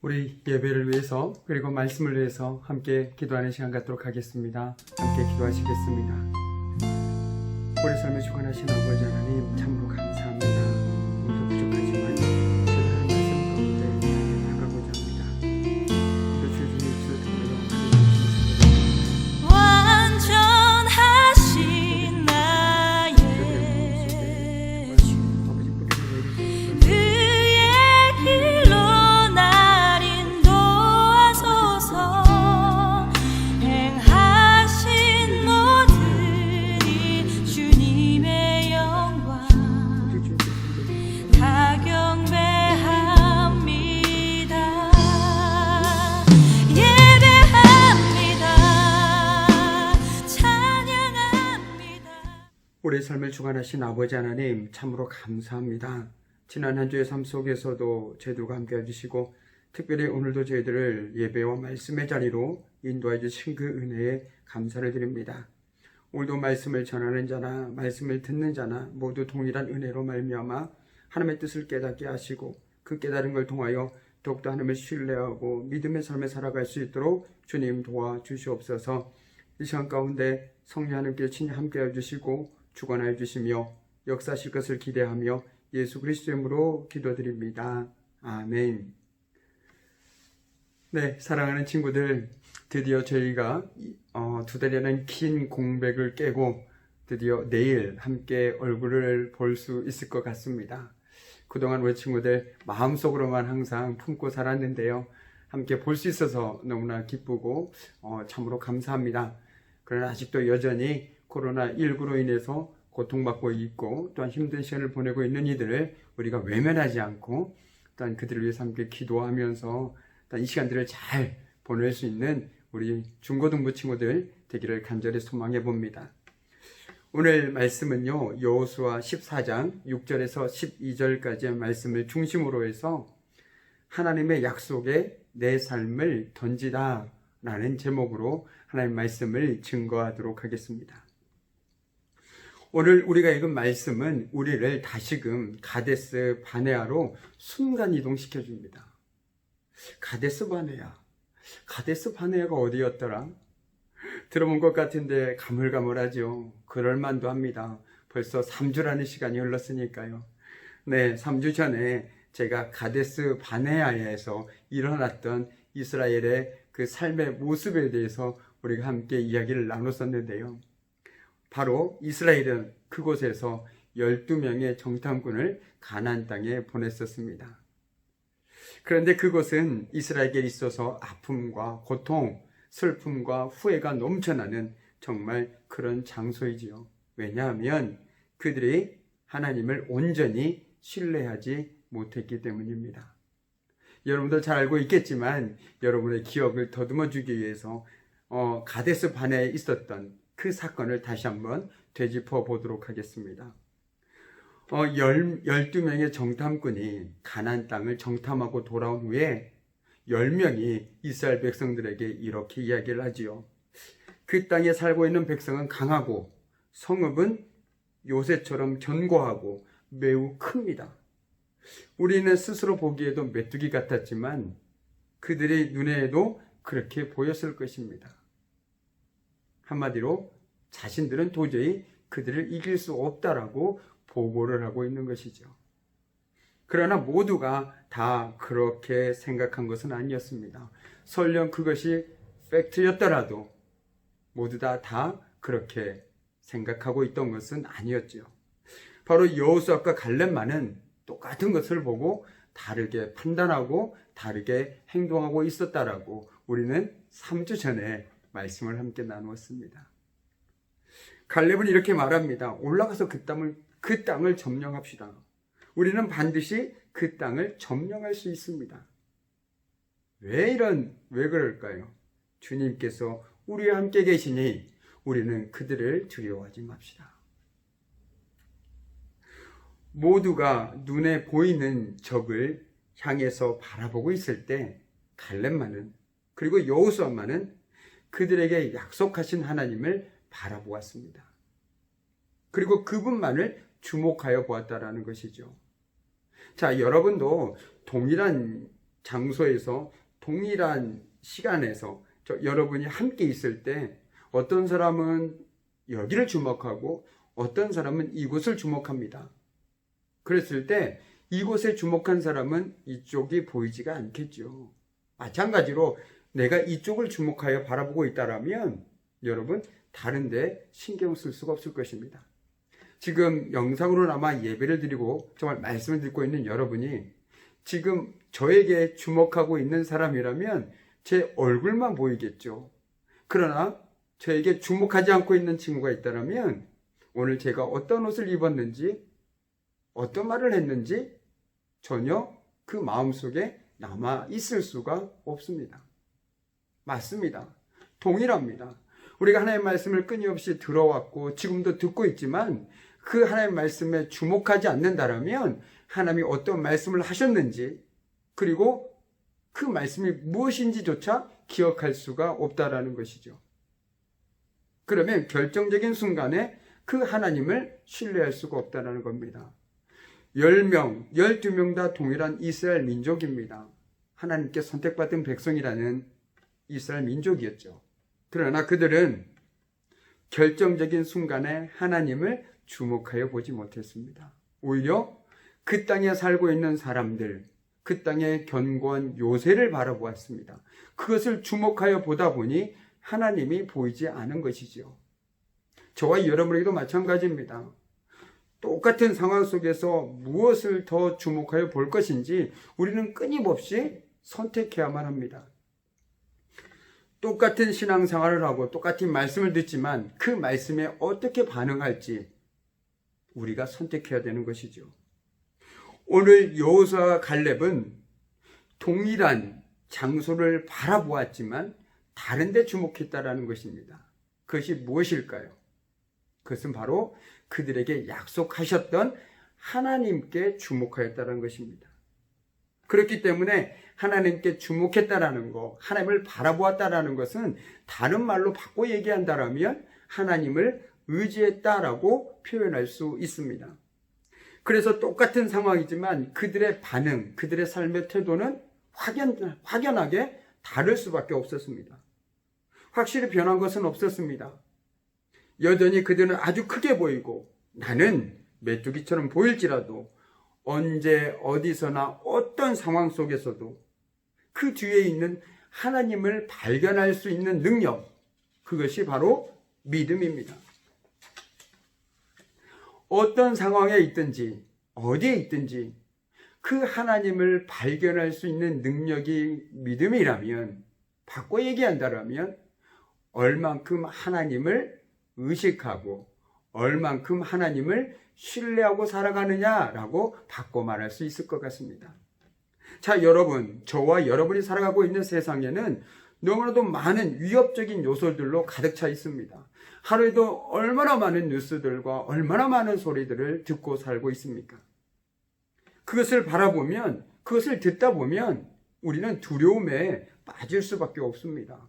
우리 예배를 위해서 그리고 말씀을 위해서 함께 기도하는 시간 갖도록 하겠습니다. 함께 기도하시겠습니다. 우리 삶을 주관하신 아버지 하나님 참으로 감사합니다. 삶을 주관하신 아버지 하나님 참으로 감사합니다. 지난 한 주의 삶 속에서도 저희들과 함께 해주시고 특별히 오늘도 저희들을 예배와 말씀의 자리로 인도해 주신 그 은혜에 감사를 드립니다. 오늘도 말씀을 전하는 자나 말씀을 듣는 자나 모두 동일한 은혜로 말미암아 하나님의 뜻을 깨닫게 하시고 그 깨달은 걸 통하여 더욱더 하나님을 신뢰하고 믿음의 삶을 살아갈 수 있도록 주님 도와주시옵소서 이 시간 가운데 성령 하나님께 친히 함께 해 주시고 주관하여 주시며 역사하실 것을 기대하며 예수 그리스도 이름으로 기도드립니다. 아멘. 네, 사랑하는 친구들, 드디어 저희가 어, 두 달이라는 긴 공백을 깨고 드디어 내일 함께 얼굴을 볼 수 있을 것 같습니다. 그동안 우리 친구들 마음속으로만 항상 품고 살았는데요. 함께 볼 수 있어서 너무나 기쁘고 어, 참으로 감사합니다. 그러나 아직도 여전히 코로나19로 인해서 고통받고 있고 또한 힘든 시간을 보내고 있는 이들을 우리가 외면하지 않고 또한 그들을 위해서 함께 기도하면서 또한 이 시간들을 잘 보낼 수 있는 우리 중고등부 친구들 되기를 간절히 소망해 봅니다. 오늘 말씀은요, 여호수아 14장 6절에서 12절까지의 말씀을 중심으로 해서 하나님의 약속에 내 삶을 던지다 라는 제목으로 하나님 말씀을 증거하도록 하겠습니다. 오늘 우리가 읽은 말씀은 우리를 다시금 가데스 바네아로 순간 이동시켜 줍니다. 가데스 바네아. 가데스 바네아가 어디였더라? 들어본 것 같은데 가물가물하죠. 그럴만도 합니다. 벌써 3주라는 시간이 흘렀으니까요. 네, 3주 전에 제가 가데스 바네아에서 일어났던 이스라엘의 그 삶의 모습에 대해서 우리가 함께 이야기를 나눴었는데요. 바로 이스라엘은 그곳에서 12명의 정탐꾼을 가나안 땅에 보냈었습니다. 그런데 그곳은 이스라엘에게 있어서 아픔과 고통, 슬픔과 후회가 넘쳐나는 정말 그런 장소이지요. 왜냐하면 그들이 하나님을 온전히 신뢰하지 못했기 때문입니다. 여러분도 잘 알고 있겠지만 여러분의 기억을 더듬어 주기 위해서 어, 가데스 반에 있었던 그 사건을 다시 한번 되짚어 보도록 하겠습니다. 어, 12명의 정탐꾼이 가난 땅을 정탐하고 돌아온 후에 10명이 이스라엘 백성들에게 이렇게 이야기를 하지요. 그 땅에 살고 있는 백성은 강하고 성읍은 요새처럼 견고하고 매우 큽니다. 우리는 스스로 보기에도 메뚜기 같았지만 그들의 눈에도 그렇게 보였을 것입니다. 한마디로 자신들은 도저히 그들을 이길 수 없다라고 보고를 하고 있는 것이죠. 그러나 모두가 다 그렇게 생각한 것은 아니었습니다. 설령 그것이 팩트였더라도 모두 다, 다 그렇게 생각하고 있던 것은 아니었죠. 바로 여호수아과 갈렙만은 똑같은 것을 보고 다르게 판단하고 다르게 행동하고 있었다라고 우리는 3주 전에 말씀을 함께 나누었습니다. 갈렙은 이렇게 말합니다. 올라가서 그 땅을 그 땅을 점령합시다. 우리는 반드시 그 땅을 점령할 수 있습니다. 왜 이런 왜 그럴까요? 주님께서 우리와 함께 계시니 우리는 그들을 두려워하지 맙시다. 모두가 눈에 보이는 적을 향해서 바라보고 있을 때 갈렙만은 그리고 여호수아만은 그들에게 약속하신 하나님을 바라보았습니다. 그리고 그분만을 주목하여 보았다라는 것이죠. 자, 여러분도 동일한 장소에서 동일한 시간에서 저 여러분이 함께 있을 때 어떤 사람은 여기를 주목하고 어떤 사람은 이곳을 주목합니다. 그랬을 때 이곳에 주목한 사람은 이쪽이 보이지가 않겠죠. 마찬가지로 내가 이쪽을 주목하여 바라보고 있다라면 여러분 다른데 신경 쓸 수가 없을 것입니다. 지금 영상으로나마 예배를 드리고 정말 말씀을 듣고 있는 여러분이 지금 저에게 주목하고 있는 사람이라면 제 얼굴만 보이겠죠. 그러나 저에게 주목하지 않고 있는 친구가 있다면 오늘 제가 어떤 옷을 입었는지 어떤 말을 했는지 전혀 그 마음속에 남아 있을 수가 없습니다. 맞습니다. 동일합니다. 우리가 하나님의 말씀을 끊임없이 들어왔고 지금도 듣고 있지만 그 하나님의 말씀에 주목하지 않는다라면 하나님이 어떤 말씀을 하셨는지 그리고 그 말씀이 무엇인지조차 기억할 수가 없다라는 것이죠. 그러면 결정적인 순간에 그 하나님을 신뢰할 수가 없다라는 겁니다. 10명, 12명 다 동일한 이스라엘 민족입니다. 하나님께 선택받은 백성이라는 이스라엘 민족이었죠. 그러나 그들은 결정적인 순간에 하나님을 주목하여 보지 못했습니다. 오히려 그 땅에 살고 있는 사람들, 그 땅의 견고한 요새를 바라보았습니다. 그것을 주목하여 보다 보니 하나님이 보이지 않은 것이지요. 저와 여러분에게도 마찬가지입니다. 똑같은 상황 속에서 무엇을 더 주목하여 볼 것인지 우리는 끊임없이 선택해야만 합니다. 똑같은 신앙생활을 하고 똑같은 말씀을 듣지만 그 말씀에 어떻게 반응할지 우리가 선택해야 되는 것이죠. 오늘 여호수아와 갈렙은 동일한 장소를 바라보았지만 다른 데 주목했다라는 것입니다. 그것이 무엇일까요? 그것은 바로 그들에게 약속하셨던 하나님께 주목하였다는 것입니다. 그렇기 때문에 하나님께 주목했다라는 거, 하나님을 바라보았다라는 것은 다른 말로 바꿔 얘기한다라면 하나님을 의지했다라고 표현할 수 있습니다. 그래서 똑같은 상황이지만 그들의 반응, 그들의 삶의 태도는 확연, 확연하게 다를 수밖에 없었습니다. 확실히 변한 것은 없었습니다. 여전히 그들은 아주 크게 보이고 나는 메뚜기처럼 보일지라도 언제 어디서나 어떤 상황 속에서도 그 뒤에 있는 하나님을 발견할 수 있는 능력 그것이 바로 믿음입니다. 어떤 상황에 있든지 어디에 있든지 그 하나님을 발견할 수 있는 능력이 믿음이라면 바꿔 얘기한다라면 얼만큼 하나님을 의식하고 얼만큼 하나님을 신뢰하고 살아가느냐라고 바꿔 말할 수 있을 것 같습니다. 자, 여러분, 저와 여러분이 살아가고 있는 세상에는 너무나도 많은 위협적인 요소들로 가득 차 있습니다. 하루에도 얼마나 많은 뉴스들과 얼마나 많은 소리들을 듣고 살고 있습니까? 그것을 바라보면, 그것을 듣다 보면 우리는 두려움에 빠질 수밖에 없습니다.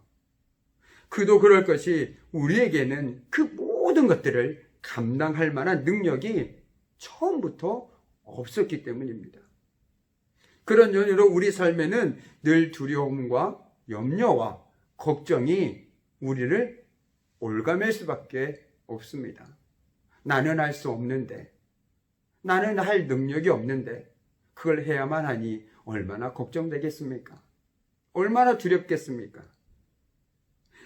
그도 그럴 것이 우리에게는 그 모든 것들을 감당할 만한 능력이 처음부터 없었기 때문입니다. 그런 연유로 우리 삶에는 늘 두려움과 염려와 걱정이 우리를 올가맬 수밖에 없습니다. 나는 할 수 없는데, 나는 할 능력이 없는데, 그걸 해야만 하니 얼마나 걱정되겠습니까? 얼마나 두렵겠습니까?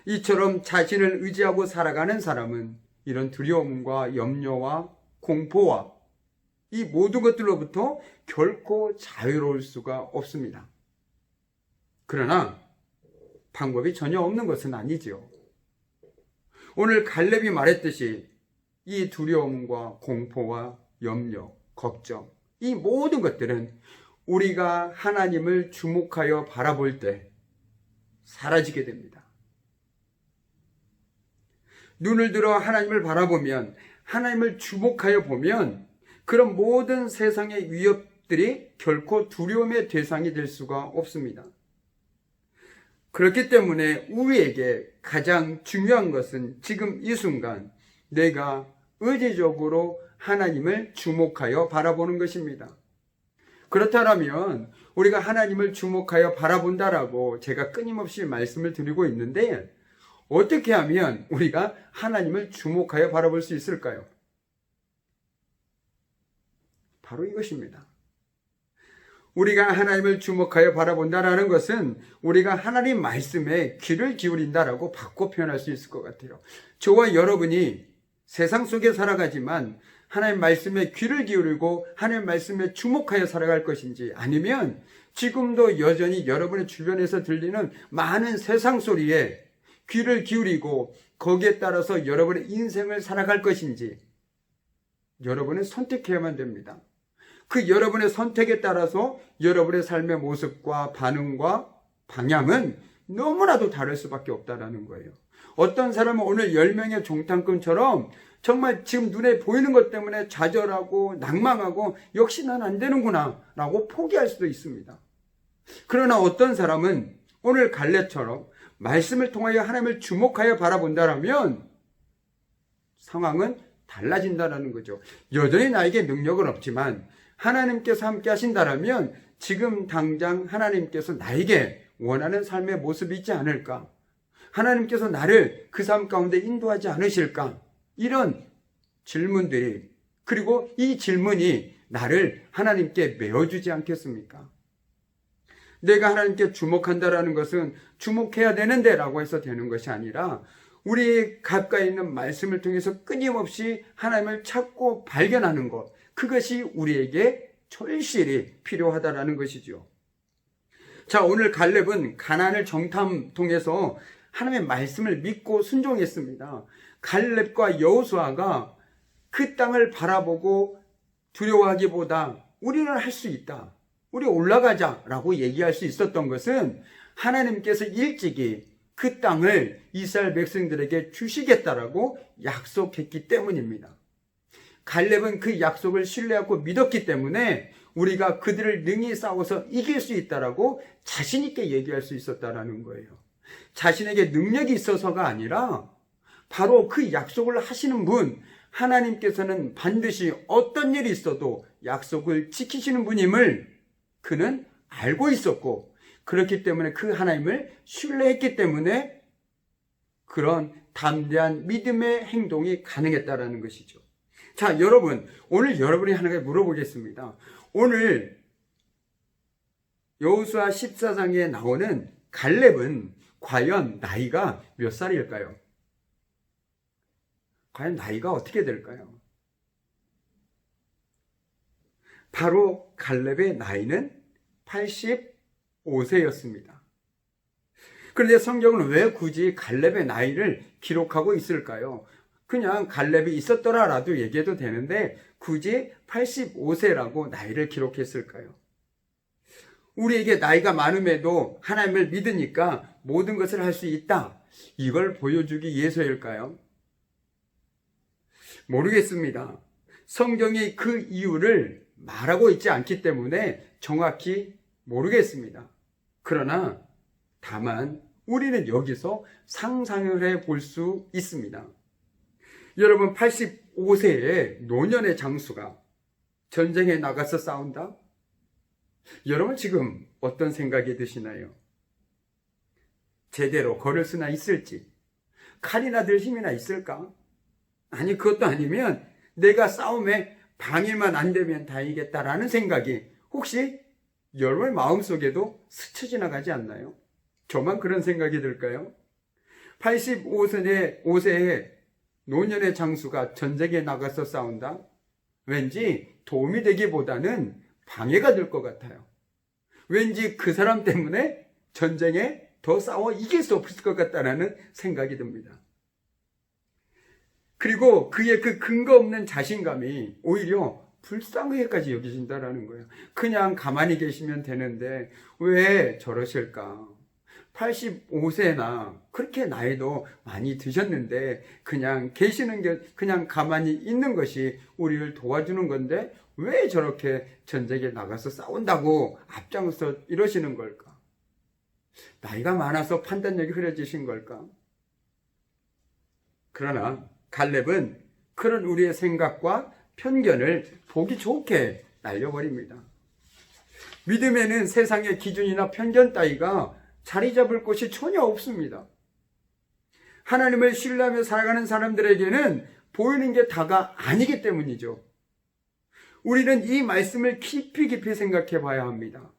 이처럼 자신을 의지하고 살아가는 사람은 이런 두려움과 염려와 공포와 이 모든 것들로부터 결코 자유로울 수가 없습니다. 그러나 방법이 전혀 없는 것은 아니지요. 오늘 갈렙이 말했듯이 이 두려움과 공포와 염려, 걱정, 이 모든 것들은 우리가 하나님을 주목하여 바라볼 때 사라지게 됩니다. 눈을 들어 하나님을 바라보면 하나님을 주목하여 보면 그런 모든 세상의 위협들이 결코 두려움의 대상이 될 수가 없습니다. 그렇기 때문에 우리에게 가장 중요한 것은 지금 이 순간 내가 의지적으로 하나님을 주목하여 바라보는 것입니다. 그렇다면 우리가 하나님을 주목하여 바라본다라고 제가 끊임없이 말씀을 드리고 있는데 어떻게 하면 우리가 하나님을 주목하여 바라볼 수 있을까요? 바로 이것입니다. 우리가 하나님을 주목하여 바라본다라는 것은 우리가 하나님 말씀에 귀를 기울인다라고 바꿔 표현할 수 있을 것 같아요. 저와 여러분이 세상 속에 살아가지만 하나님 말씀에 귀를 기울이고 하나님 말씀에 주목하여 살아갈 것인지 아니면 지금도 여전히 여러분의 주변에서 들리는 많은 세상 소리에 귀를 기울이고 거기에 따라서 여러분의 인생을 살아갈 것인지 여러분은 선택해야만 됩니다. 그 여러분의 선택에 따라서 여러분의 삶의 모습과 반응과 방향은 너무나도 다를 수밖에 없다라는 거예요. 어떤 사람은 오늘 10명의 종탄꾼처럼 정말 지금 눈에 보이는 것 때문에 좌절하고 낭망하고 역시 난 안 되는구나 라고 포기할 수도 있습니다. 그러나 어떤 사람은 오늘 갈래처럼 말씀을 통하여 하나님을 주목하여 바라본다라면 상황은 달라진다라는 거죠. 여전히 나에게 능력은 없지만 하나님께서 함께 하신다라면 지금 당장 하나님께서 나에게 원하는 삶의 모습이 있지 않을까? 하나님께서 나를 그 삶 가운데 인도하지 않으실까? 이런 질문들이 그리고 이 질문이 나를 하나님께 메어주지 않겠습니까? 내가 하나님께 주목한다라는 것은 주목해야 되는데 라고 해서 되는 것이 아니라 우리 가까이 있는 말씀을 통해서 끊임없이 하나님을 찾고 발견하는 것 그것이 우리에게 절실히 필요하다라는 것이죠. 자, 오늘 갈렙은 가난을 정탐 통해서 하나님의 말씀을 믿고 순종했습니다. 갈렙과 여호수아가 그 땅을 바라보고 두려워하기보다 우리는 할 수 있다. 우리 올라가자라고 얘기할 수 있었던 것은 하나님께서 일찍이 그 땅을 이스라엘 백성들에게 주시겠다라고 약속했기 때문입니다. 갈렙은 그 약속을 신뢰하고 믿었기 때문에 우리가 그들을 능히 싸워서 이길 수 있다라고 자신 있게 얘기할 수 있었다라는 거예요. 자신에게 능력이 있어서가 아니라 바로 그 약속을 하시는 분 하나님께서는 반드시 어떤 일이 있어도 약속을 지키시는 분임을 그는 알고 있었고 그렇기 때문에 그 하나님을 신뢰했기 때문에 그런 담대한 믿음의 행동이 가능했다라는 것이죠. 자, 여러분, 오늘 여러분이 하나님께 물어보겠습니다. 오늘 여호수아 14장에 나오는 갈렙은 과연 나이가 몇 살일까요? 과연 나이가 어떻게 될까요? 바로 갈렙의 나이는 85세였습니다. 그런데 성경은 왜 굳이 갈렙의 나이를 기록하고 있을까요? 그냥 갈렙이 있었더라라도 얘기해도 되는데 굳이 85세라고 나이를 기록했을까요? 우리에게 나이가 많음에도 하나님을 믿으니까 모든 것을 할 수 있다. 이걸 보여주기 위해서일까요? 모르겠습니다. 성경이 그 이유를 말하고 있지 않기 때문에 정확히 모르겠습니다. 그러나 다만 우리는 여기서 상상을 해 볼 수 있습니다. 여러분 85세의 노년의 장수가 전쟁에 나가서 싸운다? 여러분 지금 어떤 생각이 드시나요? 제대로 걸을 수나 있을지 칼이나 들 힘이나 있을까? 아니 그것도 아니면 내가 싸움에 방해만 안 되면 다행이겠다라는 생각이 혹시 여러분의 마음속에도 스쳐 지나가지 않나요? 저만 그런 생각이 들까요? 85세의 5세의 노년의 장수가 전쟁에 나가서 싸운다? 왠지 도움이 되기보다는 방해가 될 것 같아요. 왠지 그 사람 때문에 전쟁에 더 싸워 이길 수 없을 것 같다는 생각이 듭니다. 그리고 그의 그 근거 없는 자신감이 오히려 불쌍하게까지 여기신다라는 거예요. 그냥 가만히 계시면 되는데 왜 저러실까? 85세나 그렇게 나이도 많이 드셨는데 그냥 계시는 게 그냥 가만히 있는 것이 우리를 도와주는 건데 왜 저렇게 전쟁에 나가서 싸운다고 앞장서 이러시는 걸까? 나이가 많아서 판단력이 흐려지신 걸까? 그러나 갈렙은 그런 우리의 생각과 편견을 보기 좋게 날려버립니다. 믿음에는 세상의 기준이나 편견 따위가 자리 잡을 곳이 전혀 없습니다. 하나님을 신뢰하며 살아가는 사람들에게는 보이는 게 다가 아니기 때문이죠. 우리는 이 말씀을 깊이 깊이 생각해 봐야 합니다.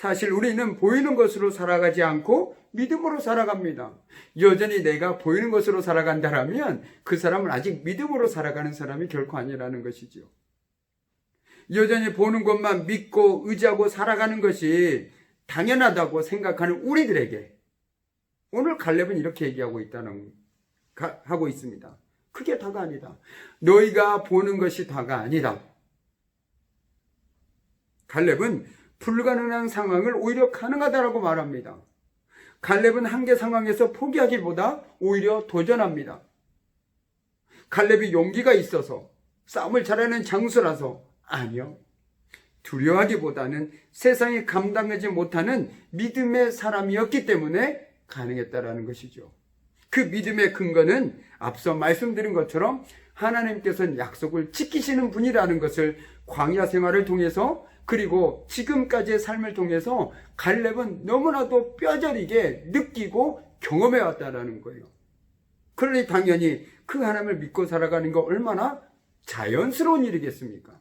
사실 우리는 보이는 것으로 살아가지 않고 믿음으로 살아갑니다. 여전히 내가 보이는 것으로 살아간다라면 그 사람은 아직 믿음으로 살아가는 사람이 결코 아니라는 것이죠. 여전히 보는 것만 믿고 의지하고 살아가는 것이 당연하다고 생각하는 우리들에게 오늘 갈렙은 이렇게 얘기하고 있다는 가- 하고 있습니다. 그게 다가 아니다. 너희가 보는 것이 다가 아니다. 갈렙은 불가능한 상황을 오히려 가능하다라고 말합니다. 갈렙은 한계 상황에서 포기하기보다 오히려 도전합니다. 갈렙이 용기가 있어서 싸움을 잘하는 장수라서 아니요. 두려워하기보다는 세상이 감당하지 못하는 믿음의 사람이었기 때문에 가능했다라는 것이죠. 그 믿음의 근거는 앞서 말씀드린 것처럼 하나님께서는 약속을 지키시는 분이라는 것을 광야 생활을 통해서 그리고 지금까지의 삶을 통해서 갈렙은 너무나도 뼈저리게 느끼고 경험해 왔다라는 거예요. 그러니 당연히 그 하나님을 믿고 살아가는 거 얼마나 자연스러운 일이겠습니까?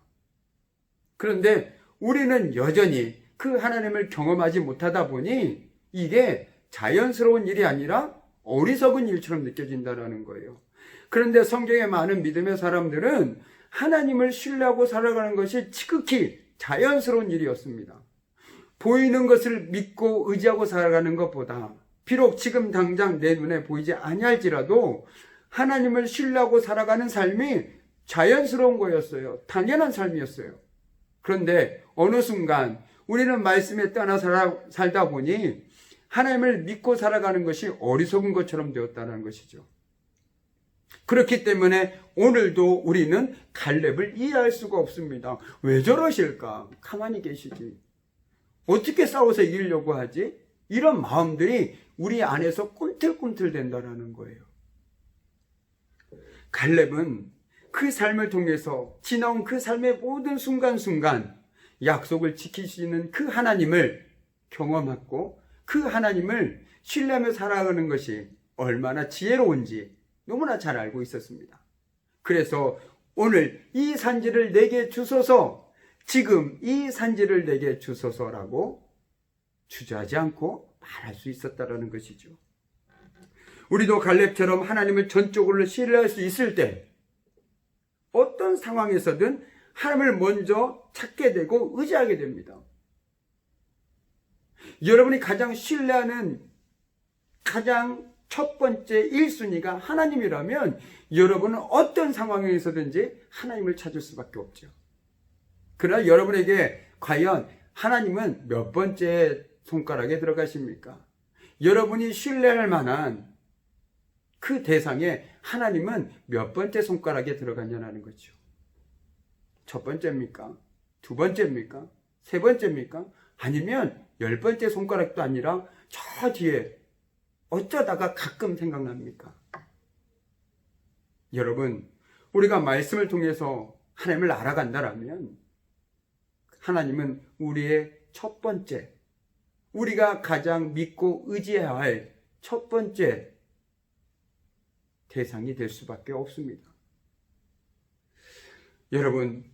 그런데 우리는 여전히 그 하나님을 경험하지 못하다 보니 이게 자연스러운 일이 아니라 어리석은 일처럼 느껴진다라는 거예요. 그런데 성경에 많은 믿음의 사람들은 하나님을 신뢰하고 살아가는 것이 지극히 자연스러운 일이었습니다. 보이는 것을 믿고 의지하고 살아가는 것보다 비록 지금 당장 내 눈에 보이지 아니할지라도 하나님을 신뢰하고 살아가는 삶이 자연스러운 거였어요. 당연한 삶이었어요. 그런데 어느 순간 우리는 말씀에 살아, 살다 보니 하나님을 믿고 살아가는 것이 어리석은 것처럼 되었다는 것이죠. 그렇기 때문에 오늘도 우리는 갈렙을 이해할 수가 없습니다. 왜 저러실까? 가만히 계시지. 어떻게 싸워서 이기려고 하지? 이런 마음들이 우리 안에서 꿈틀꿈틀 된다는 거예요. 갈렙은 그 삶을 통해서 지나온 그 삶의 모든 순간순간 약속을 지키시는 그 하나님을 경험했고 그 하나님을 신뢰하며 살아가는 것이 얼마나 지혜로운지 너무나 잘 알고 있었습니다. 그래서 오늘 이 산지를 내게 주소서 지금 이 산지를 내게 주소서라고 주저하지 않고 말할 수 있었다라는 것이죠. 우리도 갈렙처럼 하나님을 전적으로 신뢰할 수 있을 때 어떤 상황에서든 하나님을 먼저 찾게 되고 의지하게 됩니다. 여러분이 가장 신뢰하는 가장 첫 번째 1순위가 하나님이라면 여러분은 어떤 상황에서든지 하나님을 찾을 수밖에 없죠. 그러나 여러분에게 과연 하나님은 몇 번째 손가락에 들어가십니까? 여러분이 신뢰할 만한 그 대상에 하나님은 몇 번째 손가락에 들어갔냐는 거죠. 첫 번째입니까? 두 번째입니까? 세 번째입니까? 아니면 열 번째 손가락도 아니라 저 뒤에 어쩌다가 가끔 생각납니까? 여러분, 우리가 말씀을 통해서 하나님을 알아간다라면 하나님은 우리의 첫 번째, 우리가 가장 믿고 의지해야 할 첫 번째 대상이 될 수밖에 없습니다. 여러분,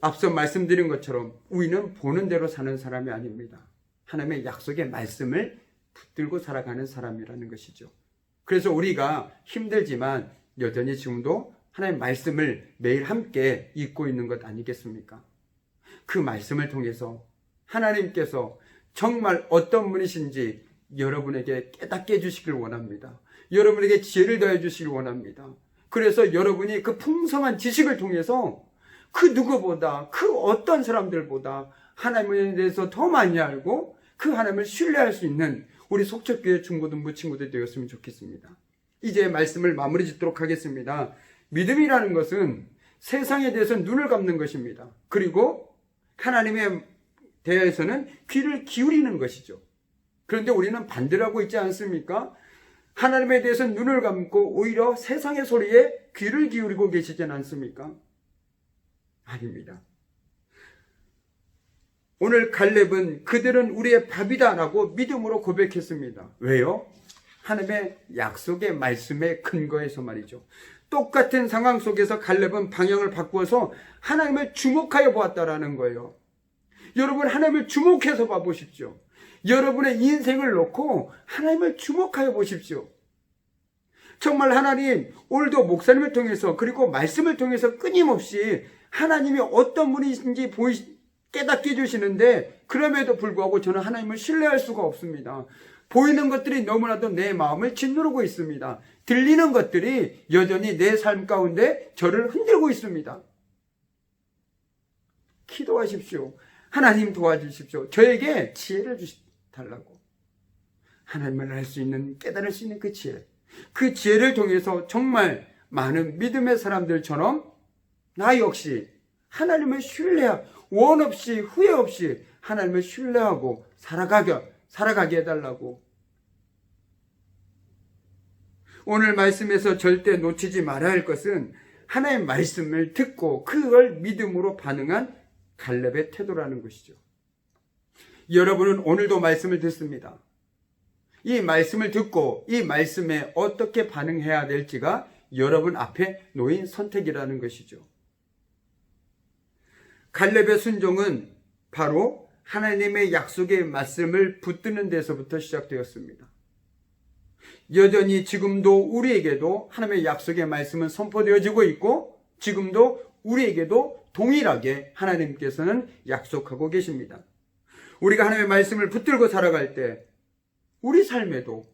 앞서 말씀드린 것처럼 우리는 보는 대로 사는 사람이 아닙니다. 하나님의 약속의 말씀을 붙들고 살아가는 사람이라는 것이죠. 그래서 우리가 힘들지만 여전히 지금도 하나님의 말씀을 매일 함께 읽고 있는 것 아니겠습니까? 그 말씀을 통해서 하나님께서 정말 어떤 분이신지 여러분에게 깨닫게 해주시길 원합니다. 여러분에게 지혜를 더해 주시길 원합니다. 그래서 여러분이 그 풍성한 지식을 통해서 그 누구보다 그 어떤 사람들보다 하나님에 대해서 더 많이 알고 그 하나님을 신뢰할 수 있는 우리 속초교회 중고등부 친구들 되었으면 좋겠습니다. 이제 말씀을 마무리 짓도록 하겠습니다. 믿음이라는 것은 세상에 대해서 눈을 감는 것입니다. 그리고 하나님에 대해서는 귀를 기울이는 것이죠. 그런데 우리는 반대로 하고 있지 않습니까? 하나님에 대해서 눈을 감고 오히려 세상의 소리에 귀를 기울이고 계시진 않습니까? 아닙니다. 오늘 갈렙은 그들은 우리의 밥이다라고 믿음으로 고백했습니다. 왜요? 하나님의 약속의 말씀에 근거해서 말이죠. 똑같은 상황 속에서 갈렙은 방향을 바꾸어서 하나님을 주목하여 보았다라는 거예요. 여러분 하나님을 주목해서 봐 보십시오. 여러분의 인생을 놓고 하나님을 주목하여 보십시오. 정말 하나님 오늘도 목사님을 통해서 그리고 말씀을 통해서 끊임없이 하나님이 어떤 분이신지 보이 깨닫게 해주시는데 그럼에도 불구하고 저는 하나님을 신뢰할 수가 없습니다. 보이는 것들이 너무나도 내 마음을 짓누르고 있습니다. 들리는 것들이 여전히 내 삶 가운데 저를 흔들고 있습니다. 기도하십시오. 하나님 도와주십시오. 저에게 지혜를 주시 달라고. 하나님을 알 수 있는 깨달을 수 있는 그 지혜. 그 지혜를 통해서 정말 많은 믿음의 사람들처럼 나 역시 하나님을 신뢰하 원 없이 후회 없이 하나님을 신뢰하고 살아가게 살아가게 해달라고. 오늘 말씀에서 절대 놓치지 말아야 할 것은 하나의 말씀을 듣고 그걸 믿음으로 반응한 갈렙의 태도라는 것이죠. 여러분은 오늘도 말씀을 듣습니다. 이 말씀을 듣고 이 말씀에 어떻게 반응해야 될지가 여러분 앞에 놓인 선택이라는 것이죠. 갈렙의 순종은 바로 하나님의 약속의 말씀을 붙드는 데서부터 시작되었습니다. 여전히 지금도 우리에게도 하나님의 약속의 말씀은 선포되어지고 있고 지금도 우리에게도 동일하게 하나님께서는 약속하고 계십니다. 우리가 하나님의 말씀을 붙들고 살아갈 때 우리 삶에도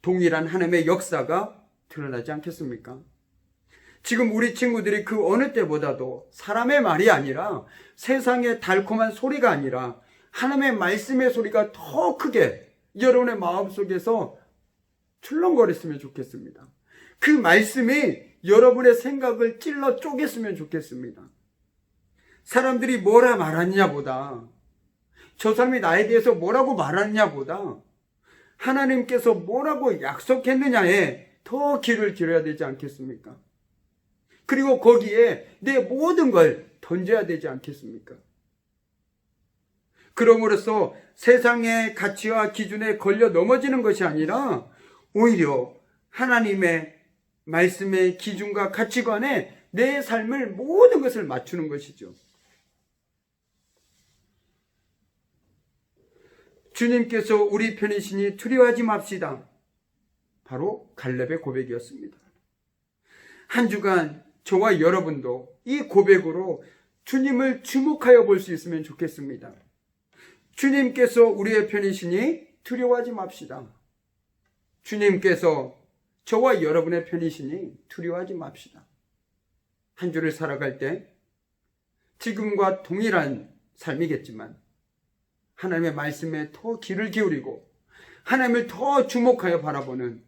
동일한 하나님의 역사가 드러나지 않겠습니까? 지금 우리 친구들이 그 어느 때보다도 사람의 말이 아니라 세상의 달콤한 소리가 아니라 하나님의 말씀의 소리가 더 크게 여러분의 마음속에서 출렁거렸으면 좋겠습니다. 그 말씀이 여러분의 생각을 찔러 쪼갰으면 좋겠습니다. 사람들이 뭐라 말하느냐 보다 저 사람이 나에 대해서 뭐라고 말하느냐 보다 하나님께서 뭐라고 약속했느냐에 더 귀를 기울여야 되지 않겠습니까? 그리고 거기에 내 모든 걸 던져야 되지 않겠습니까? 그럼으로써 세상의 가치와 기준에 걸려 넘어지는 것이 아니라 오히려 하나님의 말씀의 기준과 가치관에 내 삶을 모든 것을 맞추는 것이죠. 주님께서 우리 편이시니 두려워하지 맙시다. 바로 갈렙의 고백이었습니다. 한 주간 저와 여러분도 이 고백으로 주님을 주목하여 볼 수 있으면 좋겠습니다. 주님께서 우리의 편이시니 두려워하지 맙시다. 주님께서 저와 여러분의 편이시니 두려워하지 맙시다. 한 주를 살아갈 때 지금과 동일한 삶이겠지만 하나님의 말씀에 더 귀를 기울이고 하나님을 더 주목하여 바라보는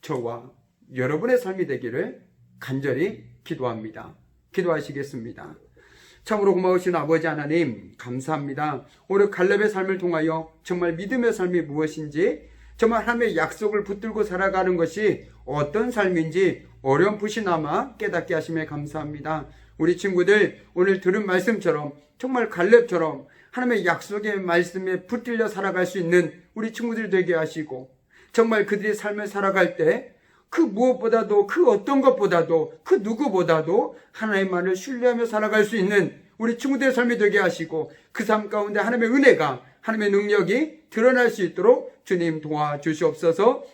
저와 여러분의 삶이 되기를 간절히 기도합니다. 기도하시겠습니다. 참으로 고마우신 아버지 하나님 감사합니다. 오늘 갈렙의 삶을 통하여 정말 믿음의 삶이 무엇인지 정말 하나님의 약속을 붙들고 살아가는 것이 어떤 삶인지 어렴풋이나마 깨닫게 하심에 감사합니다. 우리 친구들 오늘 들은 말씀처럼 정말 갈렙처럼 하나님의 약속의 말씀에 붙들려 살아갈 수 있는 우리 친구들 되게 하시고 정말 그들이 삶을 살아갈 때 그 무엇보다도 그 어떤 것보다도 그 누구보다도 하나님만을 신뢰하며 살아갈 수 있는 우리 친구들의 삶이 되게 하시고 그 삶 가운데 하나님의 은혜가 하나님의 능력이 드러날 수 있도록 주님 도와주시옵소서.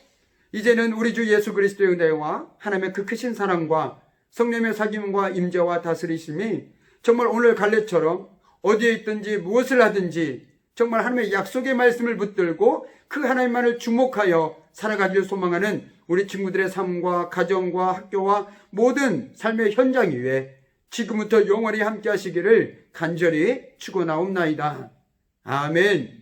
이제는 우리 주 예수 그리스도의 은혜와 하나님의 그 크신 사랑과 성령의 사귐과 임재와 다스리심이 정말 오늘 갈렙처럼 어디에 있든지 무엇을 하든지 정말 하나님의 약속의 말씀을 붙들고 그 하나님만을 주목하여 살아가길 소망하는 우리 친구들의 삶과 가정과 학교와 모든 삶의 현장 위에 지금부터 영원히 함께 하시기를 간절히 축원하옵나이다. 아멘.